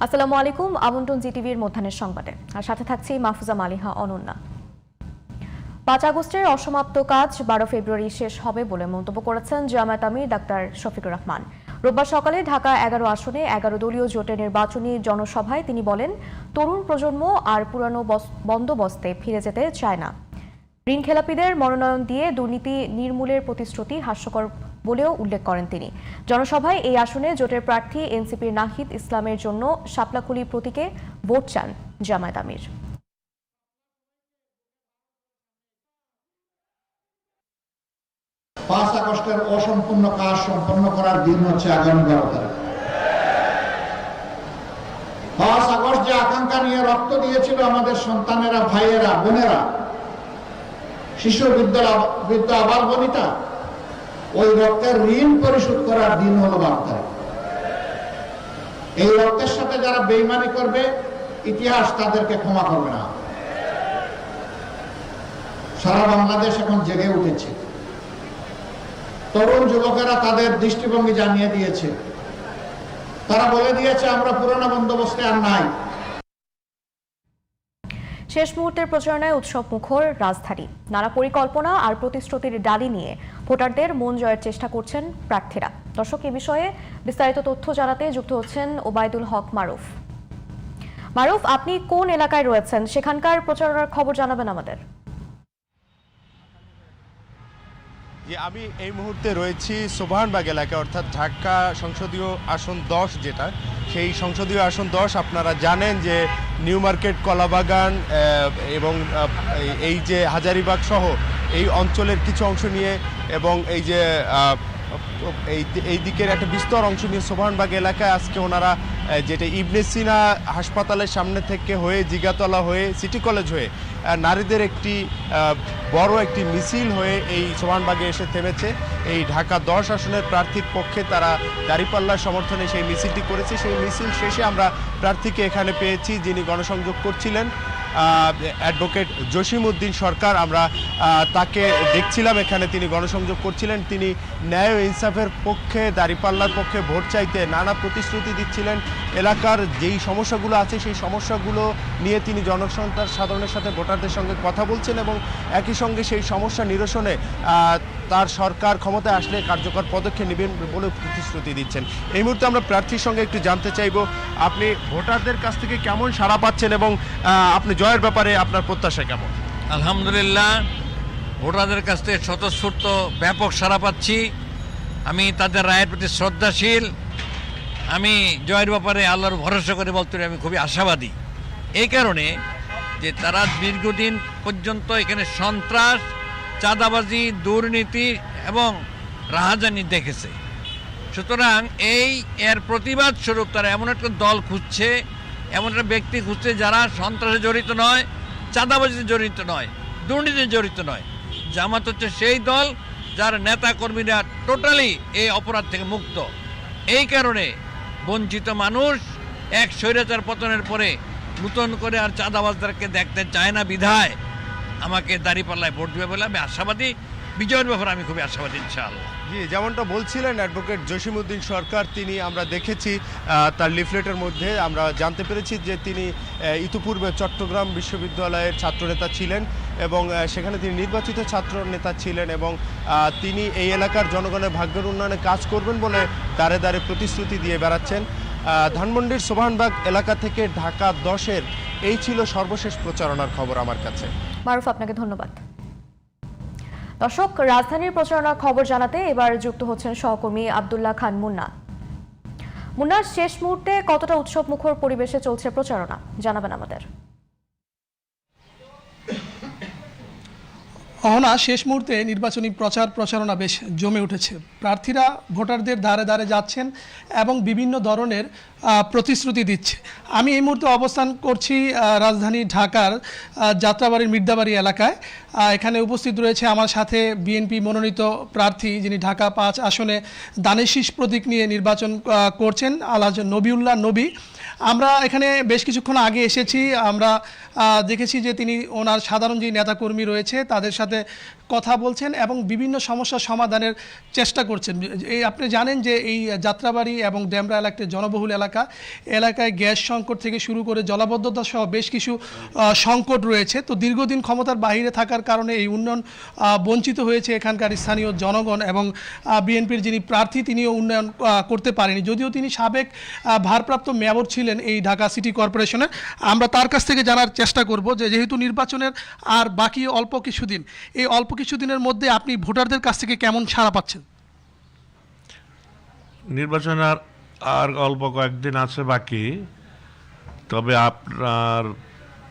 আসসালামু আলাইকুম, আমন্ত্রণ জিটিভির মধ্যাহ্নের সংবাদে। আর সাথে থাকছি মাহফুজা মালিহা, অনন্যা। পাঁচ আগস্টের অসমাপ্ত কাজ বারো ফেব্রুয়ারি শেষ হবে বলে মন্তব্য করেছেন জামায়াত আমির ডাক্তার শফিকুর রহমান। রোববার সকালে ঢাকা এগারো আসনে এগারো দলীয় জোটের নির্বাচনী জনসভায় তিনি বলেন, তরুণ প্রজন্ম আর পুরানো বস- বন্দোবস্তে ফিরে যেতে চায় না। ঋণ খেলাপিদের মনোনয়ন দিয়ে দুর্নীতি নির্মূলের প্রতিশ্রুতি হাস্যকর বলেও উল্লেখ করেন তিনি। জনসভায় এই আসনে জোটের প্রার্থী এনসিপির নাহিদ ইসলামের জন্য শাপলাকুলি প্রতীকে ভোট চান জামায়াত আমির। পাঁচ আগস্টের অসম্পূর্ণ কাজ সম্পন্ন করার দিন হচ্ছে আগামী বারো তারিখ। পাঁচ আগস্ট যে আকাঙ্ক্ষা নিয়ে রক্ত দিয়েছিল আমাদের সন্তানেরা, ভাইয়েরা, বোনেরা শিশু বিদ্যা বৃদ্ধ আবার বনিতা ওই রক্তের ঋণ পরিশোধ করার দিন হলো বারো তারিখ এই রক্তের সাথে যারা বেইমানি করবে, ইতিহাস তাদেরকে ক্ষমা করবে না। সারা বাংলাদেশ এখন জেগে উঠেছে। তরুণ যুবকেরা তাদের দৃষ্টিভঙ্গি জানিয়ে দিয়েছে। তারা বলে দিয়েছে, আমরা পুরোনো বন্দোবস্তে আর নাই। শেষ মুহূর্তের প্রচারণায় উৎসব মুখর রাজধানী। নানা পরিকল্পনা আর প্রতিশ্রুতির ডালি নিয়ে ভোটারদের মন জয়ের চেষ্টা করছেন প্রার্থীরা। দর্শক, এ বিষয়ে বিস্তারিত তথ্য জানাতে যুক্ত হচ্ছেন ওবায়দুল হক মারুফ। মারুফ, আপনি কোন এলাকায় রয়েছেন? সেখানকার প্রচারণার খবর জানাবেন আমাদের। যে আমি এই মুহূর্তে রয়েছি সোবাহানবাগ এলাকায়, অর্থাৎ ঢাকা সংসদীয় আসন দশ যেটা, সেই সংসদীয় আসন দশ আপনারা জানেন যে নিউ মার্কেট, কলাবাগান এবং এই- যে হাজারিবাগ সহ এই অঞ্চলের কিছু অংশ নিয়ে এবং এই যে এই এই দিকের একটা বিস্তর অংশ নিয়ে সোবাহানবাগ এলাকায় আজকে ওনারা যেটা ইবনে সিনা হাসপাতালের সামনে থেকে হয়ে, জিগাতলা হয়ে, সিটি কলেজ হয়ে নারীদের একটি বড় একটি মিছিল হয়ে এই সোমানবাগে এসে থেমেছে। এই ঢাকা দশ আসনের প্রার্থীর পক্ষে তারা দাঁড়িপাল্লার সমর্থনে সেই মিছিলটি করেছে। সেই মিছিল শেষে আমরা প্রার্থীকে এখানে পেয়েছি যিনি গণসংযোগ করছিলেন। অ্যাডভোকেট জসিম উদ্দিন সরকার, আমরা তাকে দেখছিলাম, এখানে তিনি গণসংযোগ করছিলেন, তিনি ন্যায় ও ইনসাফের পক্ষে, দাঁড়িপাল্লার পক্ষে ভোট চাইতে নানা প্রতিশ্রুতি দিচ্ছিলেন এলাকার যেই সমস্যাগুলো আছে, সেই সমস্যাগুলো নিয়ে তিনি জনসংখ্যার সাধারণের সাথে, ভোটারদের সঙ্গে কথা বলছেন এবং একই সঙ্গে সেই সমস্যা নিরসনে তার সরকার ক্ষমতায় আসলে কার্যকর পদক্ষেপ নেবেন বলে প্রতিশ্রুতি দিচ্ছেন। এই মুহূর্তে আমরা প্রার্থীর সঙ্গে একটু জানতে চাইব, আপনি ভোটারদের কাছ থেকে কেমন সাড়া পাচ্ছেন এবং আপনি জয়ের ব্যাপারে আপনার প্রত্যাশা কেমন? আলহামদুলিল্লাহ, ভোটারদের কাছ থেকে স্বতঃস্ফূর্ত ব্যাপক সাড়া পাচ্ছি। আমি তাদের রায়ের প্রতি শ্রদ্ধাশীল। আমি জয়ের ব্যাপারে আল্লাহর ভরসা করে বলতে আমি খুবই আশাবাদী। এই কারণে যে তারা দীর্ঘদিন পর্যন্ত এখানে সন্ত্রাস চাঁদাবাজি, দুর্নীতি এবং রাহাজানি দেখেছে। সুতরাং এই এর প্রতিবাদ স্বরূপ তারা এমন একটা দল খুঁজছে, এমন একটা ব্যক্তি খুঁজছে যারা সন্ত্রাসে জড়িত নয়, চাঁদাবাজিতে জড়িত নয়, দুর্নীতিতে জড়িত নয়। জামাত হচ্ছে সেই দল যার নেতা কর্মীরা টোটালি এই অপরাধ থেকে মুক্ত। এই কারণে বঞ্চিত মানুষ এক স্বৈরাচার পতনের পরে নূতন করে আর চাঁদাবাজদেরকে দেখতে চায় না বিধায়। আমাকে দাঁড়িপাল্লায় ভোট দেবে বলে আমি আশাবাদী। বিজয়ের ব্যাপারে আমি খুবই আশাবাদী, ইনশাআল্লাহ। জি, যেমনটা বলছিলেন অ্যাডভোকেট জসিমউদ্দিন সরকার, তিনি আমরা দেখেছি তার লিফলেটের মধ্যে আমরা জানতে পেরেছি যে তিনি ইতিপূর্বে চট্টগ্রাম বিশ্ববিদ্যালয়ের ছাত্রনেতা ছিলেন এবং সেখানে তিনি নির্বাচিত ছাত্র নেতা ছিলেন এবং তিনি এই এলাকার জনগণের ভাগ্যের উন্নয়নে কাজ করবেন বলে দাঁড়ে দাঁড়ে প্রতিশ্রুতি দিয়ে বেড়াচ্ছেন। ধানমন্ডির সোভানবাগ এলাকা থেকে ঢাকা দশের এই ছিল সর্বশেষ প্রচারণার খবর আমার কাছে। মারুফ, আপনাকে ধন্যবাদ। দর্শক, রাজধানীর প্রচারণার খবর জানাতে এবার যুক্ত হচ্ছেন সহকর্মী আবদুল্লাহ খান মুন্না। মুন্নার শেষ মুহূর্তে কতটা উৎসব মুখর পরিবেশে চলছে প্রচারণা, জানাবেন আমাদের। অহনা শেষ মুহূর্তে নির্বাচনী প্রচার প্রচারণা বেশ জমে উঠেছে। প্রার্থীরা ভোটারদের দ্বারে দ্বারে যাচ্ছেন এবং বিভিন্ন ধরনের প্রতিশ্রুতি দিচ্ছে। আমি এই মুহূর্তে অবস্থান করছি রাজধানী ঢাকার যাত্রাবাড়ির মির্দাবাড়ি এলাকায়। এখানে উপস্থিত রয়েছে আমার সাথে বিএনপি মনোনীত প্রার্থী যিনি ঢাকা পাঁচ আসনে দানেশিস প্রতীক নিয়ে নির্বাচন করছেন, আলহাজ নবিউল্লাহ নবী। আমরা এখানে বেশ কিছুক্ষণ আগে এসেছি, আমরা দেখেছি যে তিনি ওনার সাধারণ যে নেতাকর্মী রয়েছে, তাদের সাথে কথা বলছেন এবং বিভিন্ন সমস্যা সমাধানের চেষ্টা করছেন। এই আপনি জানেন যে এই যাত্রাবাড়ি এবং ডেমরা এলাকা একটি জনবহুল এলাকা। এলাকায় গ্যাস সংকট থেকে শুরু করে জলাবদ্ধতা সহ বেশ কিছু সংকট রয়েছে। তো দীর্ঘদিন ক্ষমতার বাইরে থাকার কারণে এই উন্নয়ন বঞ্চিত হয়েছে এখানকার স্থানীয় জনগণ এবং বিএনপির যিনি প্রার্থী তিনিও উন্নয়ন করতে পারেনি। যদিও তিনি সাবেক ভারপ্রাপ্ত মেয়র ছিলেন এই ঢাকা সিটি কর্পোরেশনের আমরা তার কাছ থেকে জানার চেষ্টা করব যে যেহেতু নির্বাচনের আর বাকি অল্প কিছুদিন, এই অল্প কিছুদিনের মধ্যে আপনি ভোটারদের কাছ থেকে কেমন সাড়া পাচ্ছেন? নির্বাচন আর আর অল্প কয়েকদিন আছে বাকি। তবে আপনার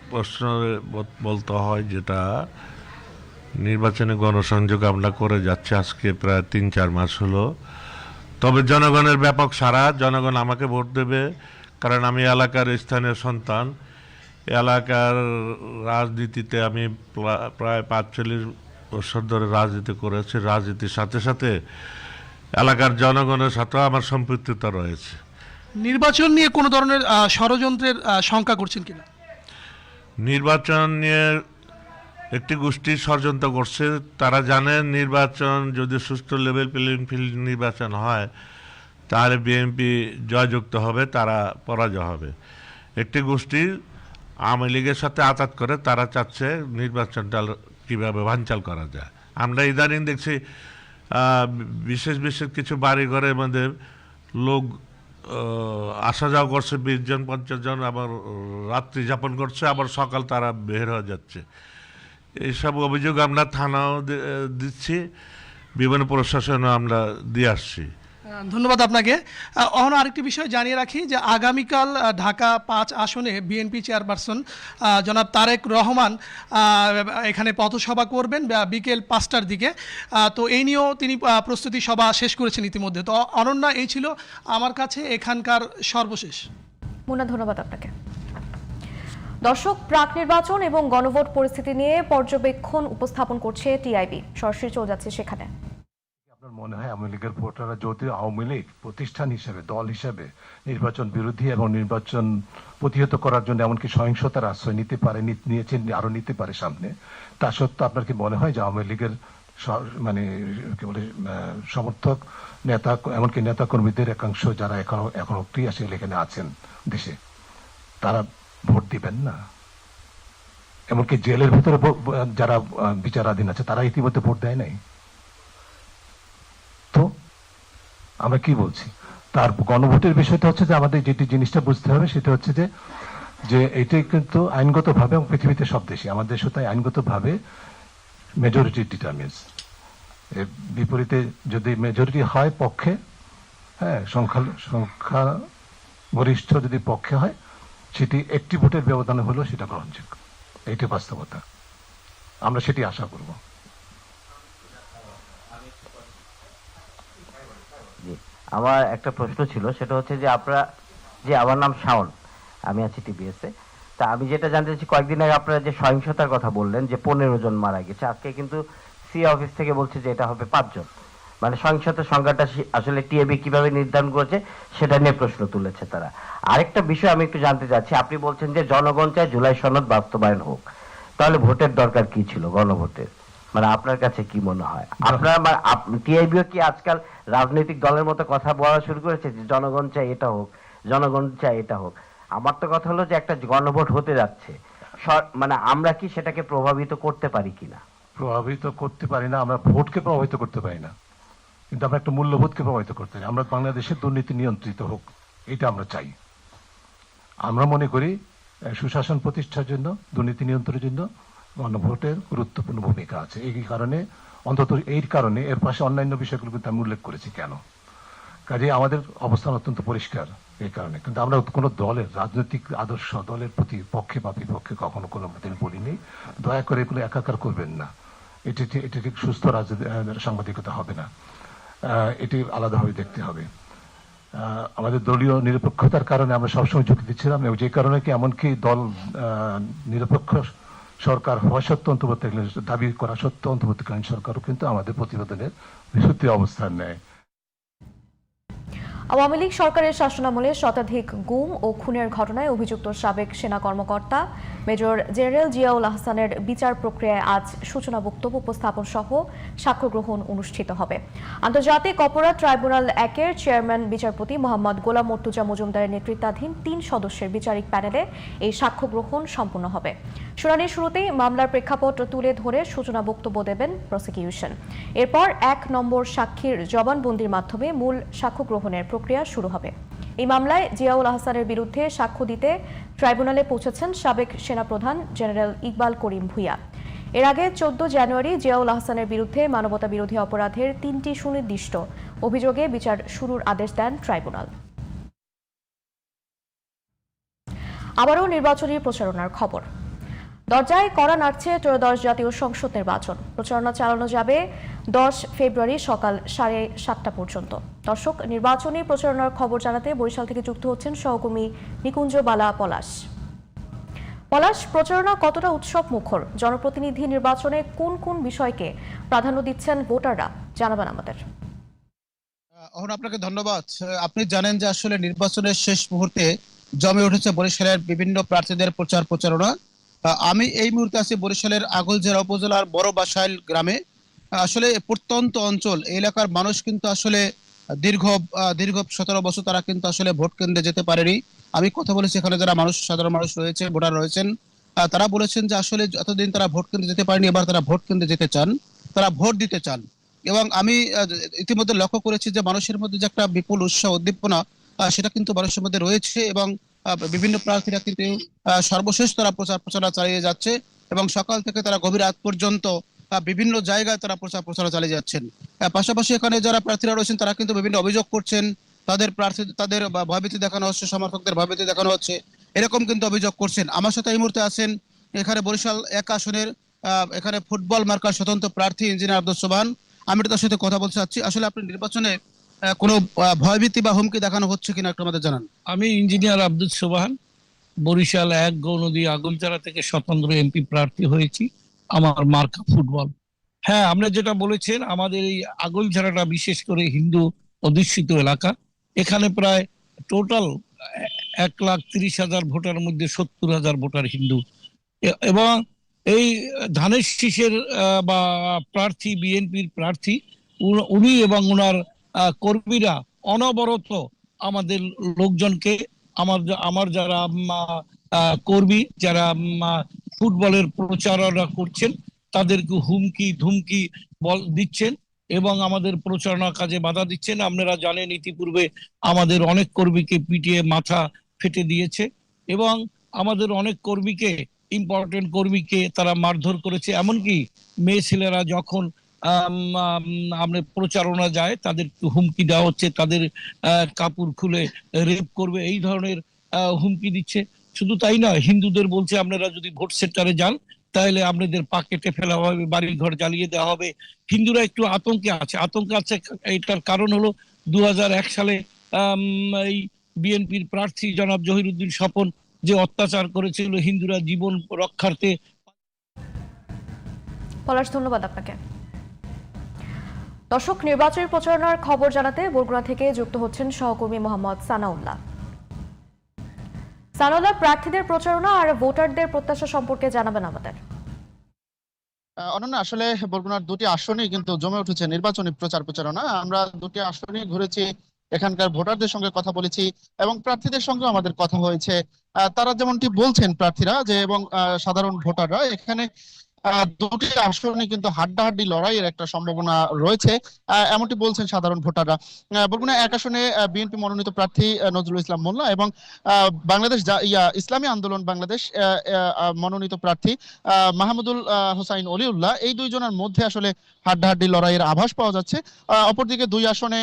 প্রশ্ন বলতে হয় যেটা, নির্বাচনে গণসংযোগ আমরা করে যাচ্ছি, আজকে প্রায় তিন চার মাস হলো। তবে জনগণের ব্যাপক সারা জনগণ আমাকে ভোট দেবে, কারণ আমি এলাকার স্থানীয় সন্তান। এলাকার রাজনীতিতে আমি প্রা- প্রায় পাঁচচল্লিশ বছর ধরে রাজনীতি করেছে রাজনীতির সাথে সাথে এলাকার জনগণের সাথেও আমার সম্পৃক্ততা রয়েছে। নির্বাচন নিয়ে কোনো ধরনের ষড়যন্ত্রের শঙ্কা করছেন কিনা? নির্বাচন নিয়ে একটি গোষ্ঠী ষড়যন্ত্র করছে। তারা জানে নির্বাচন যদি সুষ্ঠু লেভেল প্লেইং ফিল্ড নির্বাচন হয় তাহলে বিএনপি জয়যুক্ত হবে তারা পরাজয় হবে। একটি গোষ্ঠী আওয়ামী লীগের সাথে আতাত করে তারা চাচ্ছে নির্বাচনটা কীভাবে ভাঞ্চাল করা যায়। আমরা ইদানিং দেখছি বিশেষ বিশেষ কিছু বাড়ি ঘরের মধ্যে লোক আসা যাওয়া করছে, বিশ জন, পঞ্চাশ জন, আবার রাত্রি যাপন করছে, আবার সকাল তারা বের হয়ে যাচ্ছে। এইসব অভিযোগ আমরা থানাও দিচ্ছি, বিভিন্ন প্রশাসনও আমরা দিয়ে আসছি। ধন্যবাদ আপনাকে। অহন আরেকটি বিষয় জানিয়ে রাখি যে আগামীকাল ঢাকা পাঁচ আসনে বিএনপি চেয়ারপারসন জনাব তারেক রহমান এখানে পথসভা করবেন বিকেল পাঁচটার দিকে। তো এই নিয়েও তিনি প্রস্তুতি সভা শেষ করেছেন ইতিমধ্যে। তো অনন্যা, এই ছিল আমার কাছে এখানকার সর্বশেষ। মুন্না, ধন্যবাদ আপনাকে। দর্শক, প্রাক নির্বাচন এবং গণভোট পরিস্থিতি নিয়ে পর্যবেক্ষণ উপস্থাপন করছে টিআইবি। সরাসরি চলে যাচ্ছে সেখানে। আপনার মনে হয় আওয়ামী লীগের ভোটাররা যদি আওয়ামী লীগ প্রতিষ্ঠান হিসেবে, দল হিসেবে নির্বাচন বিরোধী এবং নির্বাচন প্রতিহত করার জন্য এমনকি সহিংসতার আশ্রয় নিতে পারে নিয়েছেন, আরও নিতে পারে সামনে, তা সত্ত্বেও আপনার কি মনে হয় যে আওয়ামী লীগের মানে কি বলে সমর্থক নেতা, এমনকি নেতা কর্মীদের একাংশ যারা এখনও এখনও ক্রিয়াশীল এখানে আছেন দেশে, তারা ভোট দিবেন না? এমনকি জেলের ভিতরে যারা বিচারাধীন আছে, তারা ইতিমধ্যে ভোট দেয় নাই? তো আমরা কি বলছি? তার গণভোটের বিষয়টা হচ্ছে যে আমাদের যেটি জিনিসটা বুঝতে হবে সেটা হচ্ছে যে যে এটি কিন্তু আইনগতভাবে এবং পৃথিবীতে সব দেশে আমাদের দেশে তাই আইনগতভাবে মেজরিটি ডিটারমিনস এর বিপরীতে যদি মেজরিটি হয় পক্ষে হ্যাঁ সংখ্যা সংখ্যা গরিষ্ঠ যদি পক্ষে হয়, সেটি একটি ভোটের ব্যবধানে হলেও সেটা গ্রহণযোগ্য। এইটি বাস্তবতা। আমরা সেটি আশা করব জি আমার একটা প্রশ্ন ছিল, সেটা হচ্ছে যে আপনারা, যে আমার নাম শাওন, আমি আছি টিবিএসে তা আমি যেটা জানতে চাচ্ছি কয়েকদিন আগে আপনারা যে সহিংসতার কথা বললেন, যে পনেরো জন মারা গেছে, আজকে কিন্তু সি অফিস থেকে বলছে যে এটা হবে পাঁচজন মানে সহিংসতার সংখ্যাটা আসলে টিএবি কীভাবে নির্ধারণ করেছে, সেটা নিয়ে প্রশ্ন তুলেছে তারা। আরেকটা বিষয় আমি একটু জানতে চাচ্ছি, আপনি বলছেন যে জনগণ চায় জুলাই সনদ বাস্তবায়ন হোক। তাহলে ভোটের দরকার কি ছিল, গণভোটের? মানে আপনার কাছে কি মনে হয়? আপনার টিআইবিও কি আজকাল রাজনৈতিক দলের মতো কথা বলা শুরু করেছে যে জনগণ চাই এটা হোক, জনগণ চাই এটা হোক? আমার তো কথা হলো যে একটা গণভোট হতে যাচ্ছে। মানে আমরা কি সেটাকে প্রভাবিত করতে পারি কিনা প্রভাবিত করতে পারি না, আমরা ভোটকে প্রভাবিত করতে পারি না। কিন্তু আমরা একটা মূল্যবোধকে প্রভাবিত করতে পারি। আমরা বাংলাদেশের দুর্নীতি নিয়ন্ত্রিত হোক, এটা আমরা চাই। আমরা মনে করি সুশাসন প্রতিষ্ঠার জন্য, দুর্নীতি নিয়ন্ত্রণের জন্য গণভোটের গুরুত্বপূর্ণ ভূমিকা আছে। এই কারণে, অন্তত এই কারণে এর পাশে অন্যান্য বিষয়গুলো কিন্তু আমি উল্লেখ করেছি কেন? কাজে আমাদের অবস্থান অত্যন্ত পরিষ্কার এই কারণে। কিন্তু আমরা কোনো দলের রাজনৈতিক আদর্শ, দলের প্রতি পক্ষে বা বিপক্ষে কখনো কোনো দিন বলিনি দয়া করে এগুলো একাকার করবেন না। এটি এটি ঠিক সুস্থ রাজনীতি সাংবাদিকতা হবে না। এটি আলাদাভাবে দেখতে হবে। আমাদের দলীয় নিরপেক্ষতার কারণে আমরা সবসময় ঝুঁকি দিচ্ছিলাম এবং যে কারণে কি এমনকি দল নিরপেক্ষ সরকার হওয়া সত্ত্বেও অন্তর্বর্তীকালীন দাবি করা সত্ত্বেও অন্তর্বর্তীকালীন সরকারও কিন্তু আমাদের প্রতিবেদনের বিশুদ্ধ অবস্থান নেয়। আওয়ামী লীগ সরকারের শাসনামলে শতাধিক গুম ও খুনের ঘটনায় অভিযুক্ত সাবেক সেনা কর্মকর্তা মেজর জেনারেল জিয়াউল আহসানের বিচার প্রক্রিয়ায় আজ সূচনা বক্তব্য উপস্থাপন সহ সাক্ষ্য গ্রহণ অনুষ্ঠিত হবে। আন্তর্জাতিক অপরাধ ট্রাইব্যুনাল একের চেয়ারম্যান বিচারপতি মোহাম্মদ গোলাম মর্তুজা মজুমদারের নেতৃত্বাধীন তিন সদস্যের বিচারিক প্যানেলে এই সাক্ষ্য গ্রহণ সম্পন্ন হবে। শুনানির শুরুতেই মামলার প্রেক্ষাপট তুলে ধরে সূচনা বক্তব্য দেবেন প্রসিকিউশন। এরপর এক নম্বর সাক্ষীর জবানবন্দির মাধ্যমে মূল সাক্ষ্য গ্রহণের প্রক্রিয়া শুরু হবে। এই মামলায় জিয়াউল আহসানের বিরুদ্ধে সাক্ষ্য দিতে ট্রাইব্যুনালে পৌঁছেছেন সাবেক সেনাপ্রধান জেনারেল ইকবাল করিম ভুইয়া। এর আগে চোদ্দ জানুয়ারি জিয়াউল আহসানের বিরুদ্ধে মানবতা বিরোধী অপরাধের তিনটি সুনির্দিষ্ট অভিযোগে বিচার শুরুর আদেশ দেন ট্রাইব্যুনাল। আবারও নির্বাচনী প্রচারণার খবর। দরজায় কড়া নাড়ছে ত্রয়োদশ জাতীয় সংসদ নির্বাচন। প্রচারণা চালানো যাবে দশ ফেব্রুয়ারি সকাল সাড়ে সাতটা পর্যন্ত। দর্শক, নির্বাচনী প্রচারণার খবর জানাতে বরিশাল থেকে যুক্ত হচ্ছেন সহকর্মী নিকুঞ্জ বালা পলাশ। পলাশ, প্রচারণা কতটা উৎসব মুখর জনপ্রতিনিধি নির্বাচনে কোন কোন বিষয়কে প্রাধান্য দিচ্ছেন ভোটাররা? জানাবেন আমাদের। অহন, আপনাকে ধন্যবাদ। আপনি জানেন যে আসলে নির্বাচনের শেষ মুহূর্তে জমে উঠেছে বরিশালের বিভিন্ন প্রার্থীদের প্রচার প্রচারণা। আমি এই মুহূর্তে আছি বরিশালের আগলজেরা উপজেলার বড় বাসাইল গ্রামে। আসলে প্রত্যন্ত অঞ্চল এলাকার মানুষ কিন্তু আসলে দীর্ঘ দীর্ঘ সতেরো বছর তারা কিন্তু আসলে ভোট কেন্দ্রে যেতে পারেনি। আমি কথা বলেছি এখানে যারা মানুষ, সাধারণ মানুষ রয়েছে, ভোটার রয়েছেন তারা বলেছেন যে আসলে এতদিন তারা ভোট কেন্দ্রে যেতে পারেনি, এবার তারা ভোট কেন্দ্রে যেতে চান, তারা ভোট দিতে চান। এবং আমি ইতিমধ্যে লক্ষ্য করেছি যে মানুষের মধ্যে যে একটা বিপুল উৎসাহ, উদ্দীপনা সেটা কিন্তু মানুষের মধ্যে রয়েছে এবং বিভিন্ন প্রার্থীরা কিন্তু সর্বশেষ তারা প্রচার প্রচারণা চালিয়ে যাচ্ছে এবং সকাল থেকে তারা গভীর রাত পর্যন্ত বিভিন্ন জায়গায় তারা প্রচার প্রচারণা চালিয়ে যাচ্ছেন। পাশাপাশি এখানে যারা প্রার্থীরা রয়েছেন, তারা কিন্তু বিভিন্ন অভিযোগ করছেন। তাদের প্রার্থী, তাদের ভয়ভীতি দেখানো হচ্ছে, সমর্থকদের ভয়ভীতি দেখানো হচ্ছে। এরকম কিন্তু অভিযোগ করছেন। আমার সাথে এই মুহূর্তে আছেন এখানে বরিশাল এক আসনের এখানে ফুটবল মার্কার স্বতন্ত্র প্রার্থী ইঞ্জিনিয়ার আব্দুল সোবান আমি তার সাথে কথা বলতে চাচ্ছি। আসলে আপনি নির্বাচনে কোনো ভয়ভীতি বা হুমকি দেখানো হচ্ছে কিনা একটু আমাদের জানান। আমি ইঞ্জিনিয়ার আব্দুল সোবাহান, বরিশাল এক গৌনদী আগুলচারা থেকে স্বতন্ত্র এমপি প্রার্থী হয়েছি। আমার মার্কা ফুটবল। হ্যাঁ আমরা যেটা বলেছেন, আমাদের এই আগলঝাড়াটা বিশেষ করে হিন্দু অধ্যুষিত এলাকা। এখানে প্রায় টোটাল এক লাখ তিরিশ হাজার ভোটার মধ্যে সত্তর হাজার ভোটার হিন্দু। এবং এই ধানের শীষের বা প্রার্থী, বিএনপির প্রার্থী, উনি এবং ওনার কর্মীরা অনবরত আমাদের লোকজনকে, আমার আমার যারা কর্মী, যারা ফুটবলের প্রচারণা করছেন, তাদেরকে হুমকি, ধুমকি বল দিচ্ছেন এবং আমাদের প্রচারণা কাজে বাধা দিচ্ছেন। আপনারা জানেন, ইতিপূর্বে আমাদের অনেক কর্মীকে পিটিয়ে মাথা ফেটে দিয়েছে এবং আমাদের অনেক কর্মীকে ইম্পর্টেন্ট কর্মীকে তারা মারধর করেছে। এমনকি মেয়ে ছেলেরা যখন আমরা প্রচারণা যায়, তাদের হুমকি দেওয়া হচ্ছে, তাদের কাপড় খুলে রেপ করবে, এই ধরনের হুমকি দিচ্ছে। শুধু তাই নয়, হিন্দুদের বলছে, আপনারা যদি ভোট সেন্টারে যান, তাহলে আপনাদের পা কেটে ফেলা হবে বাড়ি ঘর জ্বালিয়ে দেওয়া হবে। হিন্দুরা একটু আতঙ্কে আছে। আতঙ্কে আছে এটার কারণ হলো দু হাজার এক সালে এই বিএনপির প্রার্থী জনাব জহিরুদ্দিন স্বপন যে অত্যাচার করেছিল, হিন্দুরা জীবন রক্ষার্থে পলাশ, ধন্যবাদ আপনাকে। দর্শক, নির্বাচনী প্রচারণার খবর জানাতে বরগুনা থেকে যুক্ত হচ্ছেন সহকর্মী মোহাম্মদ সানাউল্লাহ। সানাউল্লাহ, প্রার্থীদের প্রচারণা আর ভোটারদের প্রত্যাশা সম্পর্কে জানাবেন আমাদের। আসলে বরগুনার দুটি আসনই কিন্তু জমে উঠেছে নির্বাচনী প্রচার প্রচারণা। আমরা দুটি আসনই ঘুরেছি, এখানকার ভোটারদের সঙ্গে কথা বলেছি এবং প্রার্থীদের সঙ্গে আমাদের কথা হয়েছে। তারা যেমনটি বলছেন প্রার্থীরা, যে এবং সাধারণ ভোটাররা, এখানে দুটি আসনে কিন্তু হাড্ডাহাড্ডি লড়াইয়ের একটা সম্ভাবনা রয়েছে। এমনটি বলছেন সাধারণ ভোটাররা। বরগুনা এক আসনে বিএনপি মনোনীত প্রার্থী নজরুল ইসলাম মোল্লা এবং বাংলাদেশ ইসলামী আন্দোলন বাংলাদেশ মনোনীত প্রার্থী মাহমুদুল হোসাইন অলিউল্লাহ। এই দুইজনের মধ্যে আসলে হাড্ডাহাড্ডি লড়াইয়ের আভাস পাওয়া যাচ্ছে। অপরদিকে দুই আসনে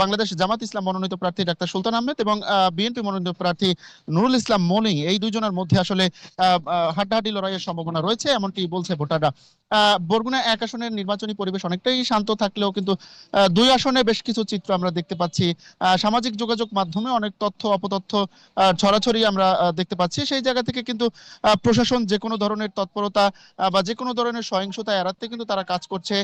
বাংলাদেশ জামাত ইসলাম মনোনীত প্রার্থী ডাক্তার সুলতান আহমেদ এবং বিএনপি মনোনীত প্রার্থী নুরুল ইসলাম মনি এই দুইজনের মধ্যে আসলে হাড্ডাহাড্ডি লড়াইয়ের সম্ভাবনা রয়েছে, এমনটি বলছে ভোটাররা। বরগুনা এক আসনের নির্বাচনী পরিবেশ অনেকটাই শান্ত থাকলেও কিন্তু দুই আসনে বেশ কিছু চিত্র আমরা দেখতে পাচ্ছি। সামাজিক যোগাযোগ মাধ্যমে অনেক তথ্য, অপতথ্য ছড়াছড়ি আমরা দেখতে পাচ্ছি। সেই জায়গা থেকে কিন্তু প্রশাসন যে কোনো ধরনের তৎপরতা বা যে কোনো ধরনের সহিংসতা এড়াতে কিন্তু তারা কাজ করছে।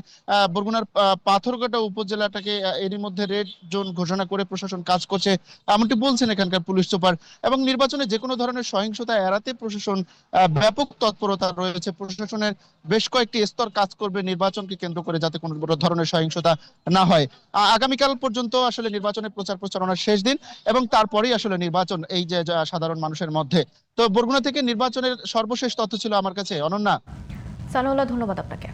বরগুনার পাথরঘাটা উপজেলাটাকে এরই মধ্যে রেড জোন ঘোষণা করে প্রশাসন কাজ করছে, এমনটি বলছেন এখানকার পুলিশ সুপার। এবং নির্বাচনে যে কোনো ধরনের সহিংসতা এড়াতে প্রশাসন ব্যাপক তৎপরতা রয়েছে। প্রশাসনের বেশ কয়েকটি স্তর কাজ করবে নির্বাচনকে কেন্দ্র করে যাতে কোনো ধরনের সহিংসতা না হয়। আগামীকাল পর্যন্ত আসলে নির্বাচনের প্রচার প্রচারণার শেষ দিন এবং তারপরেই আসলে নির্বাচন এই যে সাধারণ মানুষের মধ্যে। তো বরগুনা থেকে নির্বাচনের সর্বশেষ তথ্য ছিল আমার কাছে। অনন্যা। সানাউল্লাহ ধন্যবাদ আপনাকে।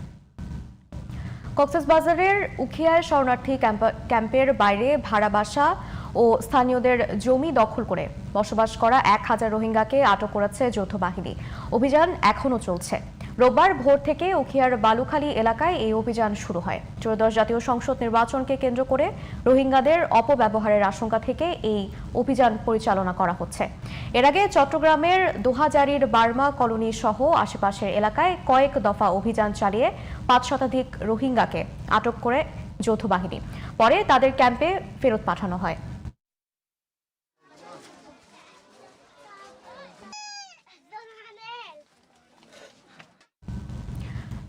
কক্সবাজারের উখিয়ায় শরণার্থী ক্যাম্প- ক্যাম্পের বাইরে ভাড়া বাসা ও স্থানীয়দের জমি দখল করে বসবাস করা এক হাজার রোহিঙ্গাকে আটক করেছে যৌথ বাহিনী। অভিযান এখনও চলছে। রোববার ভোর থেকে উখিয়ার বালুখালী এলাকায় এই অভিযান শুরু হয়। ত্রয়োদশ জাতীয় সংসদ নির্বাচনকে কেন্দ্র করে রোহিঙ্গাদের অপব্যবহারের আশঙ্কা থেকে এই অভিযান পরিচালনা করা হচ্ছে। এর আগে চট্টগ্রামের দোহাজারির বার্মা কলোনি সহ আশেপাশের এলাকায় কয়েক দফা অভিযান চালিয়ে পাঁচ শতাধিক রোহিঙ্গাকে আটক করে যৌথ বাহিনী। পরে তাদের ক্যাম্পে ফেরত পাঠানো হয়।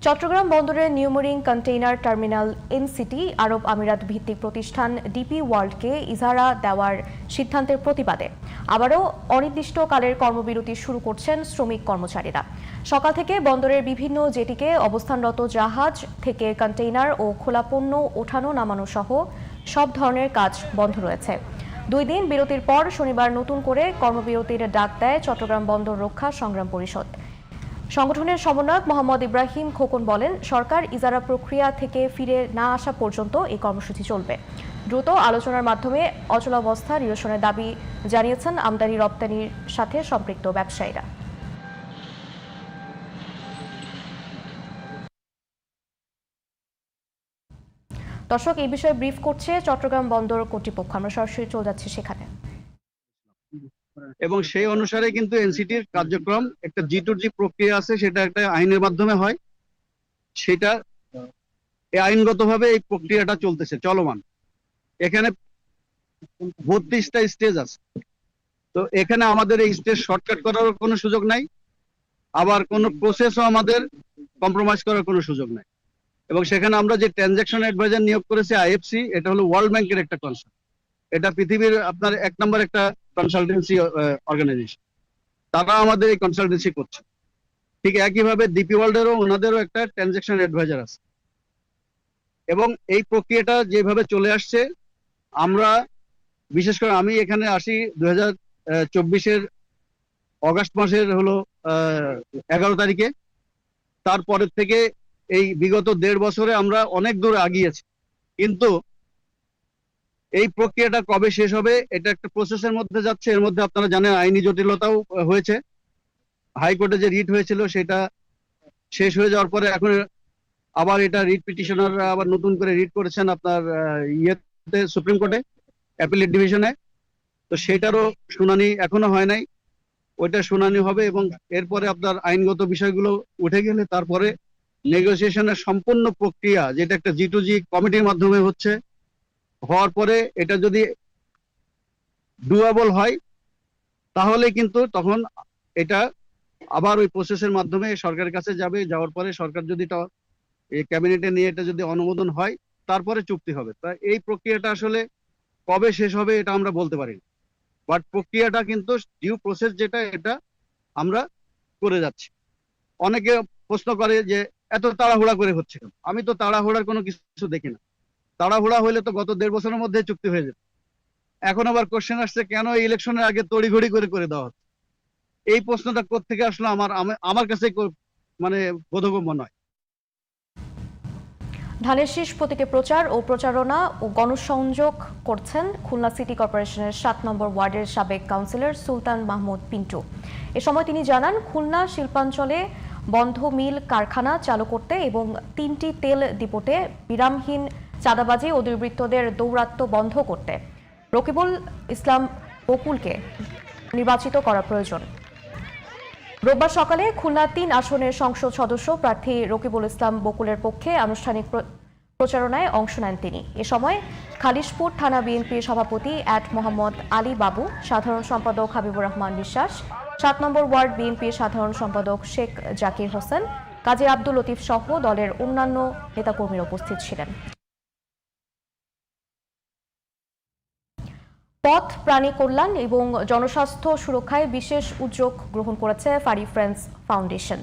চট্টগ্রাম বন্দরের New Mooring container terminal NCT আরব আমিরাত ভিত্তিক প্রতিষ্ঠান ডিপি ওয়ার্ল্ডকে ইজারা দেওয়ার সিদ্ধান্তের প্রতিবাদে। আবারও অনির্দিষ্টকালের কর্মবিরতি শুরু করছেন শ্রমিক কর্মচারীরা। সকাল থেকে বন্দরের বিভিন্ন জেটিকে অবস্থানরত জাহাজ থেকে কন্টেইনার ও খোলা পণ্য ওঠানো, নামানো সহ সব ধরনের কাজ বন্ধ রয়েছে। দুই দিন বিরতির পর শনিবার নতুন করে কর্মবিরতির ডাক দেয় চট্টগ্রাম বন্দর রক্ষা সংগ্রাম পরিষদ। সংগঠনের সমন্বয়ক মোহাম্মদ ইব্রাহিম খোকন বলেন, সরকার ইজারা প্রক্রিয়া থেকে ফিরে না আসা পর্যন্ত এই কর্মসূচি চলবে। দ্রুত আলোচনার মাধ্যমে অচলাবস্থা নিরসনের দাবি জানিয়েছেন আমদানি রপ্তানির সাথে সম্পৃক্ত ব্যবসায়ীরা। দর্শক, এই বিষয়ে ব্রিফ করছে চট্টগ্রাম বন্দর কর্তৃপক্ষ। আমরা সরাসরি চলে যাচ্ছি সেখানে। এবং সেই অনুসারে কিন্তু এনসিটির কার্যক্রম একটা জি টু জি প্রক্রিয়া আছে, সেটা একটা আইনের মাধ্যমে হয়। সেটা আইনগতভাবে এই প্রক্রিয়াটা চলতেছে, চলমান। এখানে বত্রিশটা স্টেজ আছে। তো এখানে আমাদের এই স্টেজ শর্টকাট করার কোনো সুযোগ নাই, আবার কোনো প্রসেসও আমাদের কম্প্রোমাইজ করার কোনো সুযোগ নাই। এবং সেখানে আমরা যে ট্রানজাকশন অ্যাডভাইজার নিয়োগ করেছি আইএফসি এটা হলো ওয়ার্ল্ড ব্যাংকের একটা কনসার্ন এটা পৃথিবীর আপনার এক নম্বর একটা কনসালটেন্সি অর্গানাইজেশন তারা আমাদের এই কনসালটেন্সি করছে। ঠিক একইভাবে ডিপি ওয়ার্ল্ডেরও ওনাদেরও একটা ট্রানজাকশন অ্যাডভাইজার আছে। এবং এই প্রক্রিয়াটা যেভাবে চলে আসছে, আমরা, বিশেষ করে আমি এখানে আসি দুই হাজার চব্বিশের অগাস্ট মাসের হলো এগারো তারিখে। তারপরের থেকে এই বিগত দেড় বছরে আমরা অনেক দূর আগিয়েছি কিন্তু এই প্রক্রিয়াটা কবে শেষ হবে, এটা একটা প্রসেসের মধ্যে যাচ্ছে, এর মধ্যে আপনারা জানেন আইনি জটিলতাও হয়েছে। হাইকোর্টে যে রিট হয়েছিল, সেটা শেষ হয়ে যাওয়ার পরে এখন আবার এটা রিট পিটিশনাররা আবার নতুন করে রিট করেছেন আপনার ইয়েতে, সুপ্রিম কোর্টে, অ্যাপিলেট ডিভিশনে। তো সেটারও শুনানি এখনও হয় নাই। ওইটা শুনানি হবে এবং এরপরে আপনার আইনগত বিষয়গুলো উঠে গেলে তারপরে নেগোসিয়েশনের সম্পূর্ণ প্রক্রিয়া, যেটা একটা জি টু জি কমিটির মাধ্যমে হচ্ছে হওয়ার পরে এটা যদি ডুয়েবল হয়, তাহলে কিন্তু তখন এটা আবার ওই প্রসেসের মাধ্যমে সরকারের কাছে যাবে, যাওয়ার পরে সরকার যদি ক্যাবিনেটে নিয়ে এটা যদি অনুমোদন হয়, তারপরে চুক্তি হবে। তা এই প্রক্রিয়াটা আসলে কবে শেষ হবে এটা আমরা বলতে পারি বাট প্রক্রিয়াটা কিন্তু ডিউ প্রসেস যেটা, এটা আমরা করে যাচ্ছি। অনেকে প্রশ্ন করে যে, এত তাড়াহুড়া করে হচ্ছে আমি তো তাড়াহুড়ার কোনো কিছু দেখি না। তাড়াহুড়া হলে তো গত দেড় বছরের মধ্যে চুক্তি হয়ে যেত এখন আবার কোশ্চেন আসছে, কেন ইলেকশনের আগে তড়িঘড়ি করে করে দেওয়া হচ্ছে? এই প্রশ্নটা কোত্থেকে আসলো আমার আমার কাছে মানে বোধগম্য নয়। ধানের শীষ প্রতীকে প্রচার ও প্রচারণা ও গণসংযোগ করছেন খুলনা সিটি কর্পোরেশনের সাত নম্বর ওয়ার্ডের সাবেক কাউন্সিলর সুলতান মাহমুদ পিন্টু। এ সময় তিনি জানান, খুলনা শিল্পাঞ্চলে বন্ধ মিল কারখানা চালু করতে এবং তিনটি তেল ডিপোটে বিরামহীন চাঁদাবাজি ও দুর্বৃত্তদের দৌরাত্ম্য বন্ধ করতে। রকিবুল ইসলাম বকুলকে নির্বাচিত করা প্রয়োজন। রোববার সকালে খুলনা তিন আসনের সংসদ সদস্য প্রার্থী রকিবুল ইসলাম বকুলের পক্ষে আনুষ্ঠানিক প্র- প্রচারণায় অংশ নেন তিনি। এ সময় খালিশপুর থানা বিএনপির সভাপতি অ্যাড মোহাম্মদ আলী বাবু, সাধারণ সম্পাদক হাবিবুর রহমান বিশ্বাস, সাত নম্বর ওয়ার্ড বিএনপির সাধারণ সম্পাদক শেখ জাকির হোসেন, কাজী আব্দুল লতিফ সহ দলের অন্যান্য নেতাকর্মীরা উপস্থিত ছিলেন। পথ, প্রাণী কল্যাণ এবং জনস্বাস্থ্য সুরক্ষায় বিশেষ উদ্যোগ গ্রহণ করেছে ফারি ফ্রেন্ডস ফাউন্ডেশন।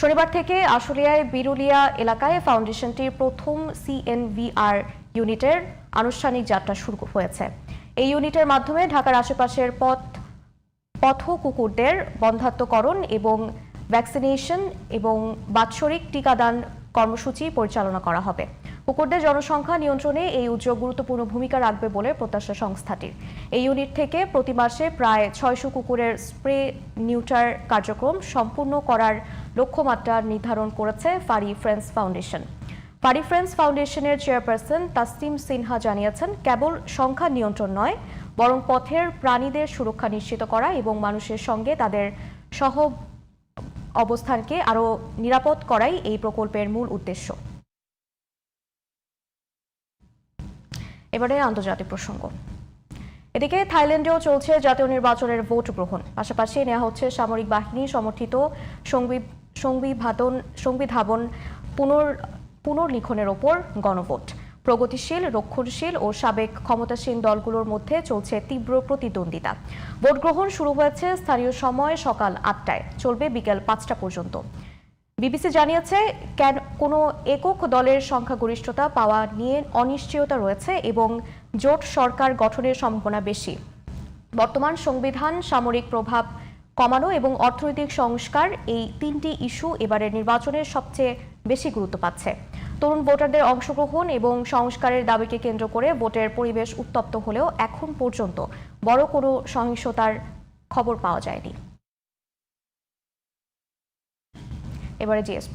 শনিবার থেকে আশুলিয়ায় বিরুলিয়া এলাকায় ফাউন্ডেশনটির প্রথম সিএনভিআর ইউনিটের আনুষ্ঠানিক যাত্রা শুরু হয়েছে। এই ইউনিটের মাধ্যমে ঢাকার আশেপাশের পথ পথ কুকুরদের বন্ধাত্মকরণ এবং ভ্যাকসিনেশন এবং বাৎসরিক টিকাদান কর্মসূচি পরিচালনা করা হবে। কুকুরদের জনসংখ্যা নিয়ন্ত্রণে এই উদ্যোগ গুরুত্বপূর্ণ ভূমিকা রাখবে বলে প্রত্যাশা সংস্থাটির। এই ইউনিট থেকে প্রতি মাসে প্রায় ছয়শো কুকুরের স্প্রে নিউটার কার্যক্রম সম্পূর্ণ করার লক্ষ্যমাত্রা নির্ধারণ করেছে Fari friends foundation. Fari friends ফাউন্ডেশনের চেয়ারপারসন তাসলিম সিনহা জানিয়েছেন, কেবল সংখ্যা নিয়ন্ত্রণ নয়, বরং পথের প্রাণীদের সুরক্ষা নিশ্চিত করা এবং মানুষের সঙ্গে তাদের সহ অবস্থানকে আরও নিরাপদ করাই এই প্রকল্পের মূল উদ্দেশ্য। এবারে আন্তর্জাতিক প্রসঙ্গ। এদিকে থাইল্যান্ডেও চলছে জাতীয় নির্বাচনের ভোট গ্রহণ। পাশাপাশি নেওয়া হচ্ছে সামরিক বাহিনী সমর্থিত সংবি- সংবিভাদন সংবিধাবন পুনর, পুনর্লিখনের ওপর গণভোট। প্রগতিশীল, রক্ষণশীল ও সাবেক ক্ষমতাসীন দলগুলোর মধ্যে চলছে তীব্র প্রতিদ্বন্দ্বিতা। ভোট গ্রহণ শুরু হয়েছে স্থানীয় সময় সকাল আটটায়। চলবে বিকেল পাঁচটা পর্যন্ত। বিবিসি জানিয়েছে, কেন কোনো একক দলের সংখ্যাগরিষ্ঠতা পাওয়া নিয়ে অনিশ্চয়তা রয়েছে এবং জোট সরকার গঠনের সম্ভাবনা বেশি। বর্তমান সংবিধান সামরিক প্রভাব কমানো এবং অর্থনৈতিক সংস্কার এই তিনটি ইস্যু এবারের নির্বাচনের সবচেয়ে বেশি গুরুত্ব পাচ্ছে। তরুণ ভোটারদের অংশগ্রহণ এবং সংস্কারের দাবিকে কেন্দ্র করে ভোটের পরিবেশ উত্তপ্ত হলেও এখন পর্যন্ত বড় কোনো সহিংসতার খবর পাওয়া যায়নি। এবারে জিএস